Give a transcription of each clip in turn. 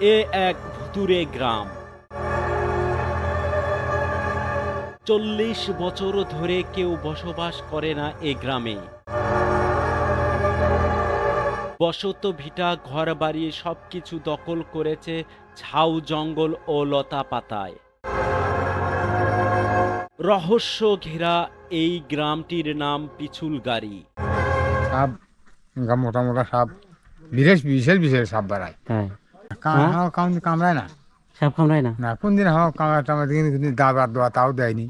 এ এক ভুতুরে গ্রাম। চল্লিশ বছর ধরে কেউ বসবাস করে না এ গ্রামে। বসত ভিটা ঘর বাড়ি সবকিছু দখল করেছে ঝাউ জঙ্গল ও লতা পাতায়। রহস্য ঘেরা এই গ্রামটির নাম পিছুলগাড়ি সাপ গা মোটা মোটা সাপ বিশেষ বিশেষ বিশেষ সাপ বাড়ায়। হ্যাঁ হাওয়া কামড়ায় না? সাপ কামড়ায় না? না কোন দিন হাওয়া কামড়ায় টামড়ায় দেখি কিন্তু দাবার দোয়া তাও দেয়নি।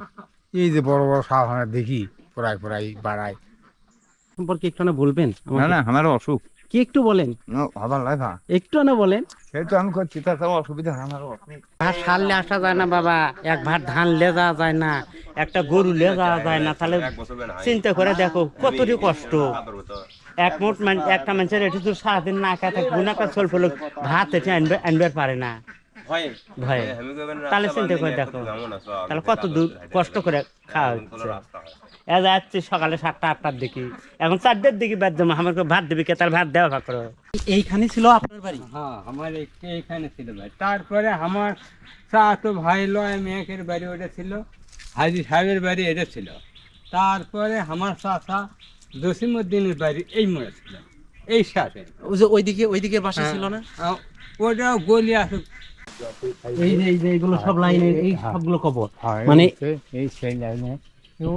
এই যে বড় বড় সাপ আমরা দেখি পড়াই পড়াই বাড়ায়। সম্পর্কে একটু না বলবেন না না আমার অসুখ। কি একটু বলেন? লাই একটু না বলেন। সেই তো আমি করছি তাতে অসুবিধা আমার ভাত সারলে আসা যায় না বাবা এক ভাত ধান লে যাওয়া যায় না একটা গরু লে যাওয়া যায় না তাহলে চিন্তা করে দেখো কতটি কষ্ট। এক মোট একটা মানুষের এটি তো সারাদিন না খায় থাকে চল ফেলো ভাত এটি আনবে আনবে পারে না। ভয়ে। তাহলে চিন্তা করে দেখো। তাহলে কত দূর কষ্ট করে খাওয়া হচ্ছে। এ যাচ্ছি সকালে সাতটা আটটার দিকে। এখন চারটের দিকে বাদ দেবো আমাকে ভাত দেবে কে? তার ভাত দেওয়া করো। এইখানে ছিল আপনার বাড়ি? হ্যাঁ আমার একটি এখানে ছিল ভাই। তারপরে আমার চাচো ভাই লয় মেয়েকের বাড়ি ওটা ছিল। হাজি সাহেবের বাড়ি এটা ছিল। তারপরে আমার চাচা জসিমুদ্দিনের বাড়ি এই মোড়ে ছিল এই সাথে। ওই যে ওইদিকে ওইদিকে বাসা ছিল না? ওটাও গলি আসুক এই যে এই যে এগুলো সব লাইনে এই সবগুলো কবর। মানে মানে এই সেই লাইনে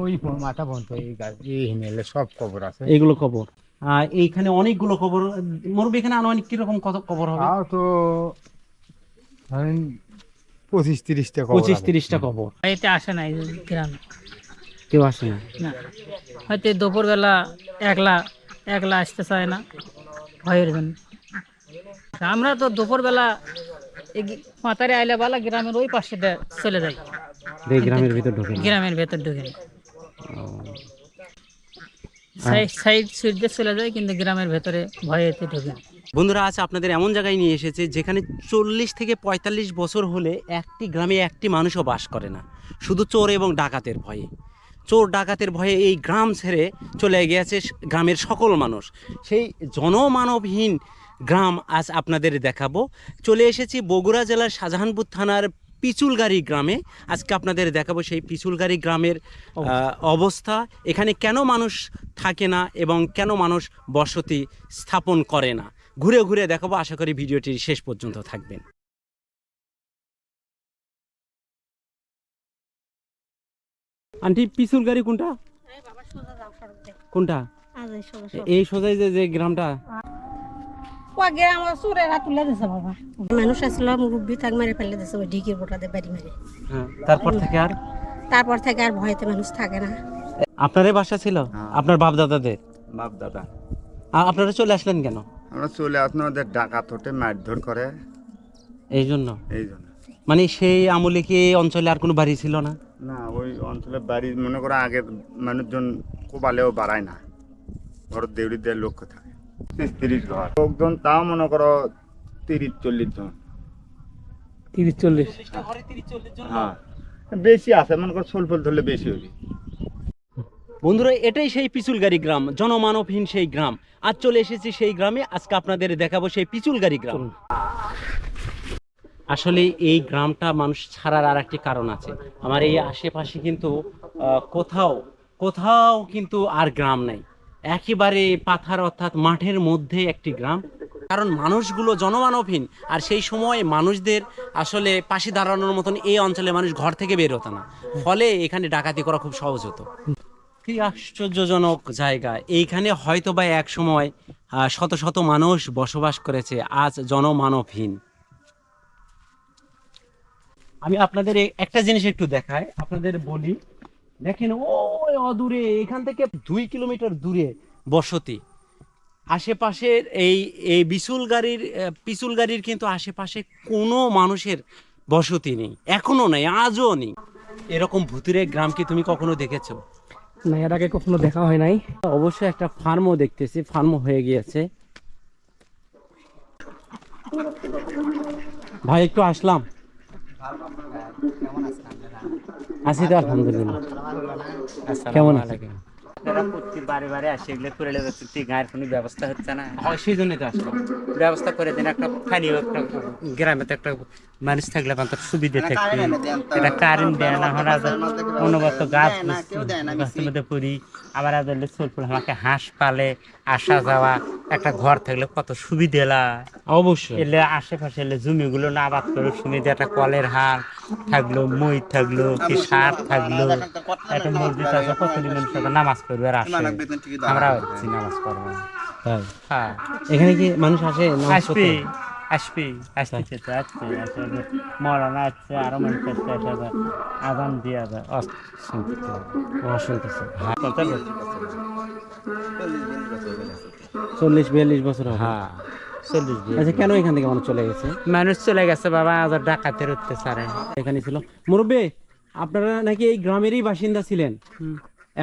ওই মাথা বন্ধ এই গাছ এই হিমেলে সব কবর আছে। এইগুলো কবর। আর এইখানে অনেকগুলো কবর। মরবি এখানে আনুমানিক কীরকম কত কবর হবে? তাও তো ধরেন পঁচিশ তিরিশটা কবর পঁচিশ। তিরিশটা কবর। এতে আসে না এই গ্রামে। কেউ আসে না। না। হয়তো দুপুরবেলা একলা একলা আসতে চায় না ভয়ের জন্য আমরা তো দুপুরবেলা মাতারে আইলে বালা গ্রামের ওই পাশে চলে যাই। গ্রামের ভিতর ঢুকে গ্রামের ভেতর ঢুকে সাইড সাইড চলে যায় কিন্তু গ্রামের ভেতরে ভয়েতে ঢুকে বন্ধুরা আজ আপনাদের এমন জায়গায় নিয়ে এসেছে যেখানে চল্লিশ থেকে পঁয়তাল্লিশ বছর হলে একটি গ্রামে একটি মানুষও বাস করে না। শুধু চোর এবং ডাকাতের ভয়ে। চোর ডাকাতের ভয়ে এই গ্রাম ছেড়ে চলে গিয়েছে গ্রামের সকল মানুষ। সেই জনমানবহীন গ্রাম আজ আপনাদের দেখাবো। চলে এসেছি বগুড়া জেলার শাহজাহানপুর থানার পিচুলগাড়ি গ্রামে। আজকে আপনাদের দেখাবো সেই পিচুলগাড়ি গ্রামের অবস্থা। এখানে কেন মানুষ থাকে না এবং কেন মানুষ বসতি স্থাপন করে না? ঘুরে ঘুরে দেখাবো। আশা করি ভিডিওটি শেষ পর্যন্ত থাকবেন। আন্টি পিছুল গাড়ি কোনটা? কোনটা? এই সোজাই যে যে গ্রামটা। মানুষ আসলো মুরব্বী থাক মারে ফেলে দিছে ওই ঢিকির বোটাতে বাড়ি মেরে। হ্যাঁ তারপর থেকে আর? তারপর থেকে আর ভয়েতে মানুষ থাকে না। আপনারই বাসা ছিল? আপনার বাপ দাদাদের বাপ দাদা আপনারা চলে আসলেন কেন? আমরা চলে আসলাম ওদের ডাকাত হতে মারধর করে। এই জন্য? এই জন্য। মানে সেই আমলে কি এই অঞ্চলে আর কোনো বাড়ি ছিল না? না ওই অঞ্চলে বাড়ি মনে করো আগে মানুষজন কোবালেও বাড়ায় না। ঘর দেউড়ি দেড় লক্ষ্য থাকে তিরিশ তিরিশ ঘর। লোকজন তাও মনে করো তিরিশ চল্লিশ জন। তিরিশ চল্লিশ? হ্যাঁ। বেশি আছে মনে করো সোল ফল ধরলে বেশি হবে বন্ধুরা এটাই সেই পিচুলগাড়ি গ্রাম জনমানবহীন সেই গ্রাম। আজ চলে এসেছি সেই গ্রামে আজকে আপনাদের দেখাবো সেই পিচুলগাড়ি গ্রাম। আসলে এই গ্রামটা মানুষ ছাড়ার আর একটি কারণ আছে। আমার এই আশেপাশে কিন্তু কোথাও কোথাও কিন্তু আর গ্রাম নেই। একেবারে পাথার অর্থাৎ মাঠের মধ্যে একটি গ্রাম। কারণ মানুষগুলো জনমানবহীন, আর সেই সময় মানুষদের আসলে পাশে দাঁড়ানোর মতন এই অঞ্চলে মানুষ ঘর থেকে বের হতো না। ফলে এখানে ডাকাতি করা খুব সহজ হতো। কি আশ্চর্যজনক জায়গা। এইখানে হয়তো বা এক সময় শত শত মানুষ বসবাস করেছে। আজ জনমানবহীন। আমি আপনাদের একটা জিনিস একটু দেখাই আপনাদের বলি। দেখেন ওই অদূরে এখান থেকে দুই কিলোমিটার দূরে বসতি। আশেপাশের এই এই বিশুল গাড়ির পিছুল গাড়ির কিন্তু আশেপাশে কোনো মানুষের বসতি নেই। এখনও নেই আজও নেই। এরকম ভুতুরে গ্রাম কি তুমি কখনো দেখেছ? না এর আগে কখনো দেখা হয় নাই। অবশ্যই একটা ফার্মও দেখতেছি ফার্মও হয়ে গিয়েছে। ভাই একটু আসলাম। আছি তো আলহামদুলিল্লাহ। কেমন আছে আপনারা প্রতি বারে বারে আসে এগুলো করে যাচ্ছে তুই গায়ের কোনো ব্যবস্থা হচ্ছে না। হয় সেই জন্যই তো আসলাম ব্যবস্থা করে দেন একটা স্থানীয় একটা গ্রামে তো একটা মানুষ থাকলে আমার তো সুবিধা থাকবে। এটা কারেন্ট দেয় না আমরা অনুগত গাছ গাছের মধ্যে পড়ি আবার আমাকে হাঁস পালে আসা যাওয়া একটা ঘর থাকলে কত সুবিধা লাগে অবশ্যই। এলে আশেপাশে এলে জমিগুলো না আবাদ করে শুনে যে একটা কলের হাল থাকল মই থাকল কি সার থাকল একটা মসজিদ আছে কতদিন মানুষ নামাজ আর আসে আমরা হচ্ছি নামাজ পড়ব তাই হ্যাঁ। এখানে কি মানুষ আসে নামাজ আসবি পড়তে? আসবি আসতেছে তো আসছে আসে মরানা আসছে আরও মানুষ আসছে আসে আবার আদান দিয়ে শুনতেছে চল্লিশ বিয়াল্লিশ বছর হ্যাঁ। চল্লিশ আচ্ছা কেন এখান থেকে মানুষ চলে গেছে? মানুষ চলে গেছে বাবা আজ ডাকাতের অত্যাচারে এখানে ছিল। মুরব্বী আপনারা নাকি এই গ্রামেরই বাসিন্দা ছিলেন?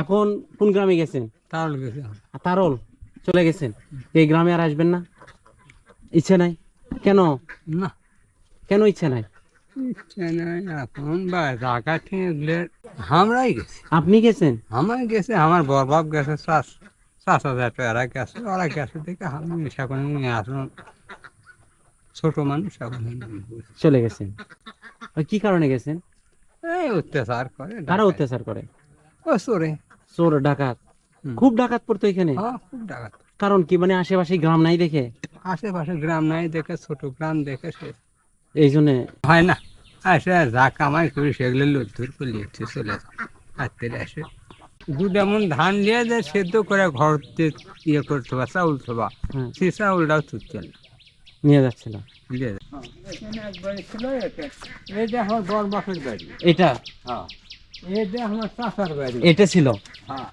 এখন কোন গ্রামে গেছেন? তাহলে গেছে তারল চলে গেছেন? এই গ্রামে আর আসবেন না? ইচ্ছে নাই? কেন? না। কেন ইচ্ছে নাই? ইচ্ছে নাই এখন বা জায়গা থেকে আমরাই গেছি। আপনি গেছেন? আমার গেছে আমার বরবাব গেছে চাষ চাষ হাজার এরা গেছে ওরা গেছে দেখে আমি এখন আসুন ছোট মানুষ এখন চলে গেছেন। কি কারণে গেছেন? এই অত্যাচার করে কারা অত্যাচার করে? ও চোরে। চোর ডাকাত। খুব ডাকাত পড়তো এখানে। হ্যাঁ খুব ডাকাত। কারণ কি মানে আশেপাশে গ্রাম নাই দেখে? আশেপাশে গ্রাম নাই দেখে ছোট গ্রাম দেখে সে। এই জন্য। হয় না। আসে যা কামাই করি সেগুলো লুদ্ধুর করে লিখতে চলে যায় আসে। দুধ এমন ধান নিয়ে যে সেদ্ধ করে ঘর ইয়ে করতে বা চাউল থবা হ্যাঁ, সে চাউলটাও তুলছে না। নিয়ে যাচ্ছিল। দিয়ে যায়। এখানে একবারে ছিল এটা। এই যে আমার বড় বাপের বাড়ি। এটা? হ্যাঁ। এটা ছিল? হ্যাঁ।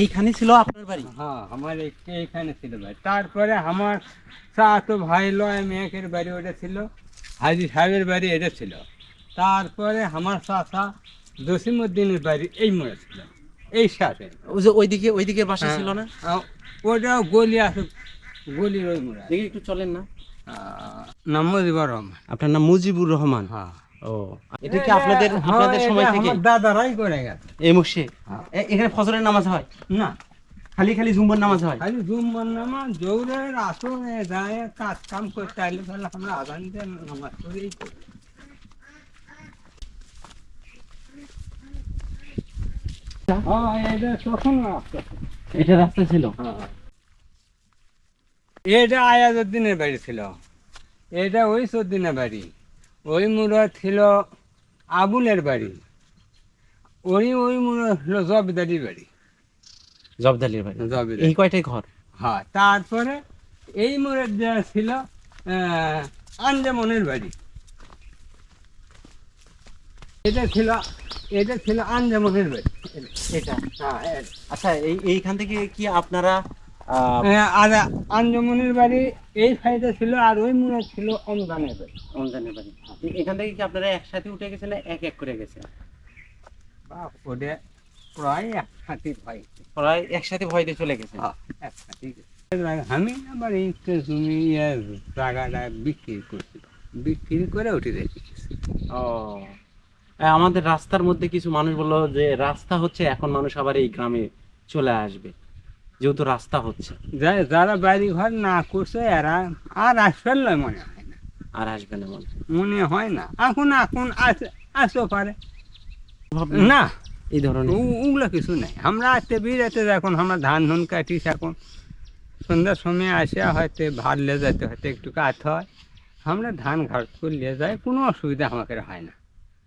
এইখানে ছিল আপনার বাড়ি? হ্যাঁ আমার এইখানে ছিল ভাই। তারপরে আমার তো ভাই লয় মেয়েকের বাড়ি ওটা ছিল। হাজি সাহেবের বাড়ি এটা ছিল। তারপরে আমার চাষা জসিমুদ্দিনের বাড়ি এই মোড়ে ছিল। এই সাথে। ওই যে ওইদিকে ওইদিকে বাসা ছিল না? গলি আছে গলির ওই মোড়ে। একটু চলেন না। নাম মুজিবুর রহমান। আপনার নাম মুজিবুর রহমান? হ্যাঁ। ও এটা কি আপনাদের হ্যাঁ, আপনাদের সময় থেকে? দাদারাই করে গেছে। এই মুখে? এখানে ফজরের নামাজ হয়? না। খালি খালি জুম্বার নামাজ হয়? খালি জুম্মার নামাজ জৌরের আসরে যায় কাজ কাম করতে আইলে তাহলে আমরা আজান দিয়ে নামাজ পড়েই হ্যাঁ, এটা রাস্তা ছিল। এটা ছিল বাড়ি ছিল। এটা ওই সদ্দিনের বাড়ি। ওই মুড়া ছিল আবুলের বাড়ি। ওই ওই মুড়া ছিল জবিদারির বাড়ি। জবদারির বাড়ি। এই কয়টাই ঘর? হ্যাঁ তারপরে এই মোড়ের যে ছিল আঞ্জামনের বাড়ি। এটা ছিল এটা ছিল আঞ্জামনের বাড়ি। এটা? হ্যাঁ আচ্ছা এই এইখান থেকে কি আপনারা হ্যাঁ, আর আঞ্জামনের বাড়ি এই সাইডে ছিল আর ওই মোড়ে ছিল অনুদানের বাড়ি। রমজানের বাড়ি। এখান থেকে কি আপনারা একসাথে উঠে গেছেন না এক এক করে গেছেন? ওটা প্রায় একসাথে ভাই প্রায় একসাথে ভয় দিয়ে চলে হ্যাঁ আমি এই জমি ইয়ে জায়গাটা বিক্রি করছি। বিক্রি করে উঠে দেখি। ও। আমাদের রাস্তার মধ্যে কিছু মানুষ বলল যে রাস্তা হচ্ছে এখন মানুষ আবার এই গ্রামে চলে আসবে। যেহেতু রাস্তা হচ্ছে। যারা বাড়ি ঘর না করছে এরা আর আসবেন না মনে হয়। আর আসবে না মনে হয়। মনে হয় না। এখন এখন আস- আসতে পারে। না। এই ধরনের। ও- ওগুলো কিছু নাই। আমরা আসতে বিরাতে এখন আমরা ধান ধান কাটিস এখন। সন্ধ্যার সময় আসে হয়তো ভাত লে যাইতে হয়তো একটু কাট হয়। আমরা ধান ঘাট করলে যাই কোনো অসুবিধা আমাকে হয় না।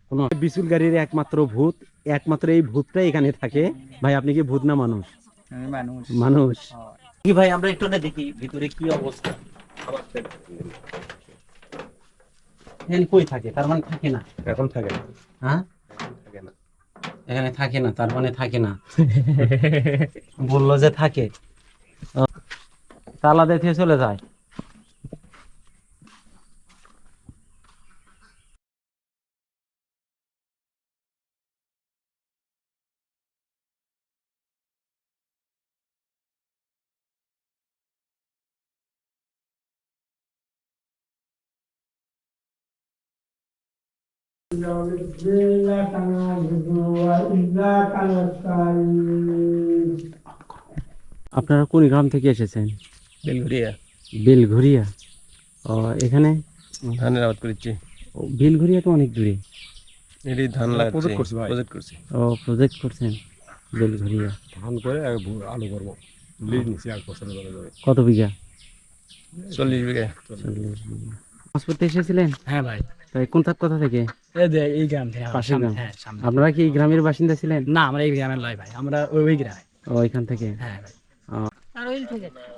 কোনো বিচুল গাড়ির একমাত্র ভূত একমাত্র এই ভূতটাই এখানে থাকে। ভাই আপনি কি ভূত না মানুষ? মানুষ। মানুষ। কি ভাই আমরা একটু না দেখি ভিতরে কি অবস্থা? এখানে কই থাকে তার মানে থাকে না। এখন থাকে না। হ্যাঁ? থাকে না। এখানে থাকে না তার মানে থাকে না। বলল যে থাকে। তালা দেখে চলে যায়। আপনারা কোন গ্রাম থেকে এসেছেন? বেলঘুরিয়া বেলঘুরিয়া ও এখানে? ধানের আবাদ করেছি। বেলঘুরিয়া তো অনেক দূরে। এটি ধান প্রজেক্ট করছি ও প্রজেক্ট করছেন বেলঘুরিয়া ধান করে আলু করব। কত বিঘা? চল্লিশ বিঘা। চল্লিশ এসেছিলেন? হ্যাঁ ভাই। তাই কোন কোথা থেকে? এই গ্রাম থেকে পাশের গ্রাম? হ্যাঁ সামনে। আপনারা কি এই গ্রামের বাসিন্দা ছিলেন? না আমরা এই গ্রামের লয় ভাই আমরা ওই ওই গ্রামে। ও এখান থেকে? হ্যাঁ ভাই।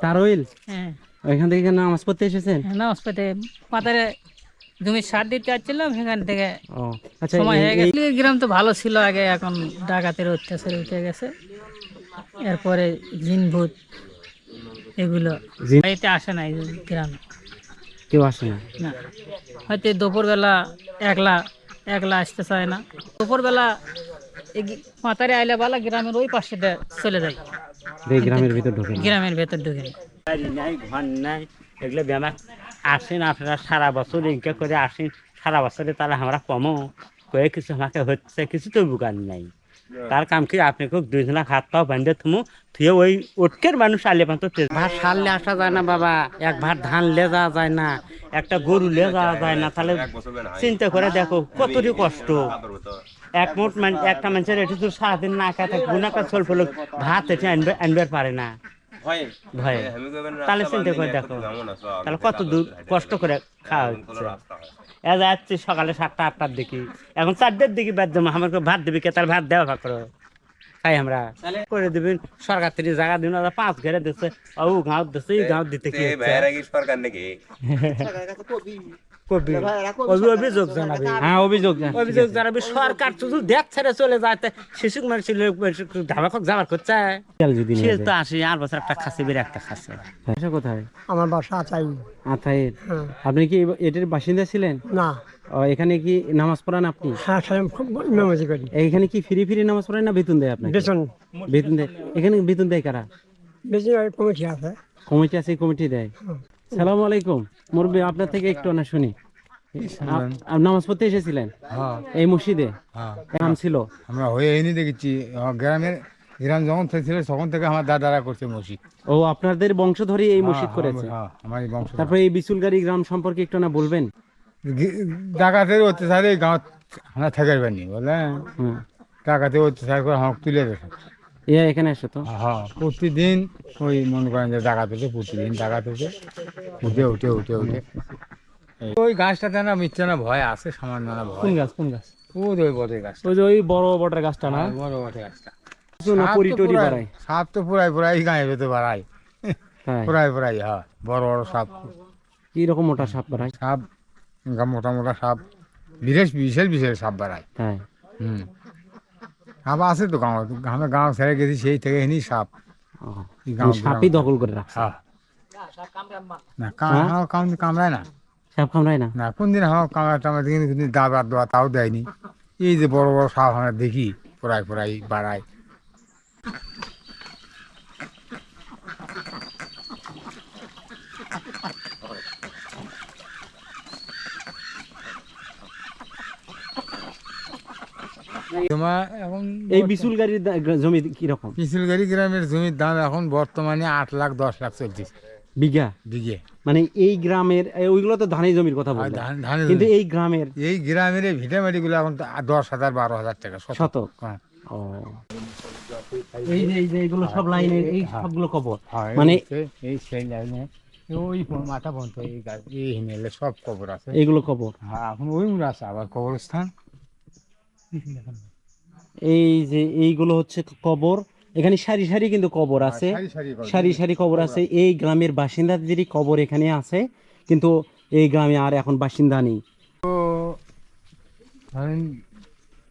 তারইল হ্যাঁ। ওইখান থেকে নামাজ পড়তে এসেছেন? না হসপিটালে পাতারে জমি সার দিতে আসছিলাম সেখান থেকে ও আচ্ছা সময় হয়ে গেছে। গ্রাম তো ভালো ছিল আগে এখন ডাকাতের অত্যাচার উঠে গেছে। এরপরে জিন ভূত এগুলো আসে না এই গ্রামে। কেউ আসে না। না। হয়তো দুপুরবেলা একলা একলা আসতে চায় না। দুপুরবেলা এই গি- আইলে বালা গ্রামের ওই পাশে চলে যায়। গ্রামের ভিতর ঢোকে গ্রামের ভেতর ঢুকে নাই ঘর নাই এগুলো বেমার আসেন আপনারা সারা বছর ইনকা করে আসেন সারা বছরে তারা আমরা কমো। কয়ে কিছু আমাকে হচ্ছে কিছু তো বুকান নাই। তার কাম কি আপনি খুব দুইজনা হাত পাও বান্ধে থুমু থুয়ে ওই ওটকের মানুষ আলে পান্ত ভাত সারলে আসা যায় না বাবা এক ভাত ধান লে যাওয়া যায় না একটা গরু লে যাওয়া যায় না তাহলে চিন্তা করে দেখো কতটি কষ্ট। এক মোট মান একটা মানুষের এটি তো সারাদিন না খায় থাকে গুণাকা চল ফেলো ভাত এটি আনবে আনবার পারে না। ভয়ে? তাহলে চিন্তা করে দেখো তাহলে কত দূর কষ্ট করে খাওয়া হচ্ছে। যাচ্ছি সকালে সাতটা আটটার দিকে। এখন চারটের দিকে বাদ দেবো আমাকে ভাত দিবি কে? তার ভাত দেওয়া ভাগ তাই খাই আমরা। করে দিবেন সরকার থেকে জায়গা দিন ওরা পাঁচ ঘেরে দিচ্ছে। ও গাঁও দিচ্ছে এই গাঁও দিতে কি সরকার কবি। কবি। অভিযোগ জানাবে। হ্যাঁ অভিযোগ অভিযোগ জানাবে। সরকার শুধু দেখ ছেড়ে চলে যায় শিশু মানুষ ধাবা খোক যাবার করছে সে তো আসে আর বছর একটা খাসি বেড়ে একটা খাসি। বাসা কোথায়? আমার বাসা চাই আথাইর আপনি কি এটার বাসিন্দা ছিলেন? না। এখানে কি নামাজ পড়ান আপনি? হ্যাঁ করি। এইখানে কি ফ্রি ফ্রি নামাজ পড়েন না বেতন দেয় আপনাকে? বেতন। বেতন দেয়। এখানে বেতন দেয় কারা? বেশি কমিটি আছে। কমিটি আছে কমিটি দেয়। সালাম আলাইকুম। মুরব্বী আপনার থেকে একটু না শুনি। নামাজ পড়তে এসেছিলেন? হ্যাঁ। এই মসজিদে? হ্যাঁ। নাম ছিল? আমরা হয়ে এনে দেখেছি। গ্রামের গ্রাম যখন ছিল তখন থেকে আমার দাদারা করছে মসজিদ। ও আপনাদের বংশধরই এই মসজিদ হ্যাঁ, করেছে? আমার এই বংশ তারপরে এই বিচুলগাড়ি গ্রাম সম্পর্কে একটু না বলবেন? ডাকাতের অত্যাচারে গাঁত আমরা থাকার পারিনি বুঝলেন হুম। ডাকাতে অত্যাচার করে তুলে দেবে। এ এখানে এসো তো। হ্যাঁ প্রতিদিন ওই মনে করেন যে ডাকাত হচ্ছে প্রতিদিন ডাকাত হচ্ছে উঠে উঠে উঠে উঠে। ওই গাছটাতে না মিথ্যা না ভয় আছে সামান্য না ভয়। কোন গাছ কোন গাছ? ওই বটের গাছটা। ওই যে ওই বড় বটের গাছটা না? হ্যাঁ, বড় বটের গাছটা। সাপ তো পুরাই- বাড়ায়। সাপ তো পুরাই পুরাই গায়ে বাড়ায়। পুরাই পুরাই হ্যাঁ বড় বড় সাপ। কি রকম মোটা সাপ বাড়ায়? সাপ মোটা মোটা সাপ। বিশেষ বিশেষ বিশেষ সাপ বাড়ায়। হুম। সাপ আছে তো গাঁও আমরা গাঁও ছেড়ে গেছি সেই থেকে এনি সাপ। মানে সাপই দখল করে রাখছে। হ্যাঁ। না কাম কাম কামড়ায় না। সাপ কামড়ায় না? না কোনদিন হাওয়া কামড়া টামড়া দেখি কিন্তু দাবার দোয়া তাও দেয়নি। এই যে বড় বড় সাপ আমরা দেখি প্রায় প্রায় বাড়ায়। তোমার এখন এই বিচুলগাড়ির দা- জমি কি রকম? পিছলগাড়ি গ্রামের জমির দাম এখন বর্তমানে আট লাখ দশ লাখ চলতেছে। বিঘা? বিঘে। মানে এই গ্রামের ওইগুলো তো ধানের জমির কথা আর বললেন। ধান ধানের কিন্তু এই গ্রামের এই গ্রামের এই ভিটামাটি গুলো এখন দশ হাজার বারো হাজার টাকা শতক। হ্যাঁ। ও। এই যে এই যে এগুলো সব লাইনের এই সবগুলো কবর? হ্যাঁ, মানে এই সেই লাইনে ওই মাথা পর্যন্ত এই গাছ এই হিমেলে সব কবর আছে। কবর? হ্যাঁ এখন ওই আছে আবার কবরস্থান। এই যে এইগুলো হচ্ছে কবর। এখানে সারি সারি কিন্তু কবর আছে। সারি সারি কবর। আছে। এই গ্রামের বাসিন্দাদেরই কবর এখানে আছে। কিন্তু এই গ্রামে আর এখন বাসিন্দা নেই।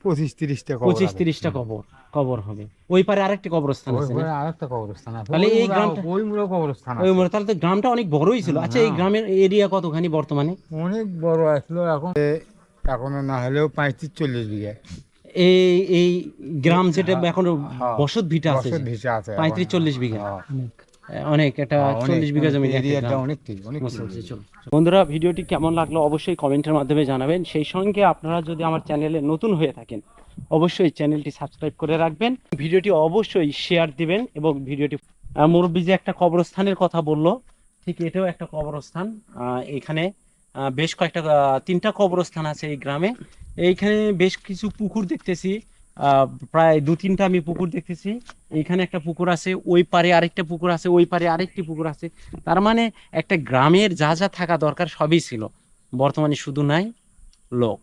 পঁচিশ তিরিশটা পঁচিশ তিরিশটা কবর কবর হবে। ওই পারে আরেকটি কবরস্থান আছে আরেকটা কবরস্থান আছে। তাহলে এই গ্রামটা- ওই মুড়ে কবরস্থান ওই আছে। তাহলে গ্রামটা অনেক বড়ই ছিল। আচ্ছা এই গ্রামের এরিয়া কতখানি বর্তমানে? অনেক বড় আসলো। এখন না হলেও পঁয়ত্রিশ চল্লিশ বিঘা। এই এই গ্রাম যেটা এখন হ্যাঁ। বসত ভিটা আছে। পঁয়ত্রিশ চল্লিশ বিঘা হ্যাঁ। অনেক হ্যাঁ, চল্লিশ বিঘা জমি। বন্ধুরা ভিডিওটি কেমন লাগল অবশ্যই কমেন্টের মাধ্যমে জানাবেন সেই সঙ্গে আপনারা যদি আমার চ্যানেলে নতুন হয়ে থাকেন অবশ্যই চ্যানেলটি সাবস্ক্রাইব করে রাখবেন ভিডিওটি অবশ্যই শেয়ার দিবেন এবং ভিডিওটি মুরব্বী যে একটা কবরস্থানের কথা বলল ঠিক এটাও একটা কবরস্থান আহ, এখানে বেশ কয়েকটা তিনটা কবরস্থান আছে এই গ্রামে। এইখানে বেশ কিছু পুকুর দেখতেছি। প্রায় দু তিনটা আমি পুকুর দেখতেছি। এইখানে একটা পুকুর আছে, ওই পারে আরেকটা পুকুর আছে, ওই পারে আরেকটি পুকুর আছে। তার মানে একটা গ্রামের যা যা থাকা দরকার সবই ছিল। বর্তমানে শুধু নাই, লোক।